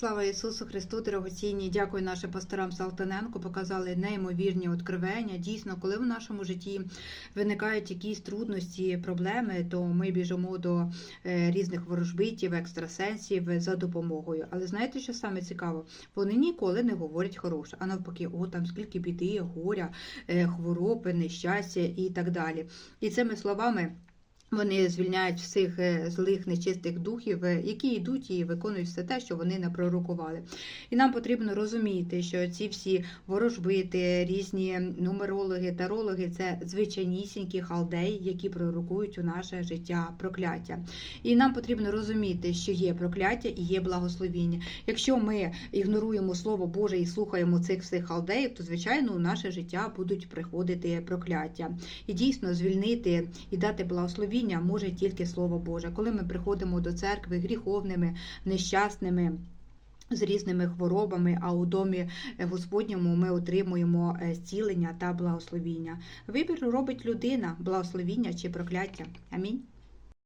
Слава Ісусу Христу, дорогоцінні! Дякую нашим пасторам Салтаненко. Показали неймовірні откровення. Дійсно, коли в нашому житті виникають якісь трудності, проблеми, то ми біжимо до е, різних ворожбитів, екстрасенсів за допомогою. Але знаєте, що саме цікаво? Вони ніколи не говорять хороше, а навпаки, о, там скільки біди, горя, е, хвороби, нещастя і так далі. І цими словами. Вони звільняють всіх е, злих нечистих духів, е, які йдуть і виконують все те, що вони напророкували. І нам потрібно розуміти, що ці всі ворожбити, різні нумерологи, тарологи це звичайнісінькі халдеї, які пророкують у наше життя прокляття. І нам потрібно розуміти, що є прокляття і є благословіння. Якщо ми ігноруємо Слово Боже і слухаємо цих всіх халдеїв, то звичайно у наше життя будуть приходити прокляття. І дійсно звільнити і дати благословіння може тільки Слово Боже. Коли ми приходимо до церкви гріховними, нещасними. З різними хворобами, а у домі Господньому ми отримуємо е, зцілення та благословіння. Вибір робить людина, благословіння чи прокляття. Амінь.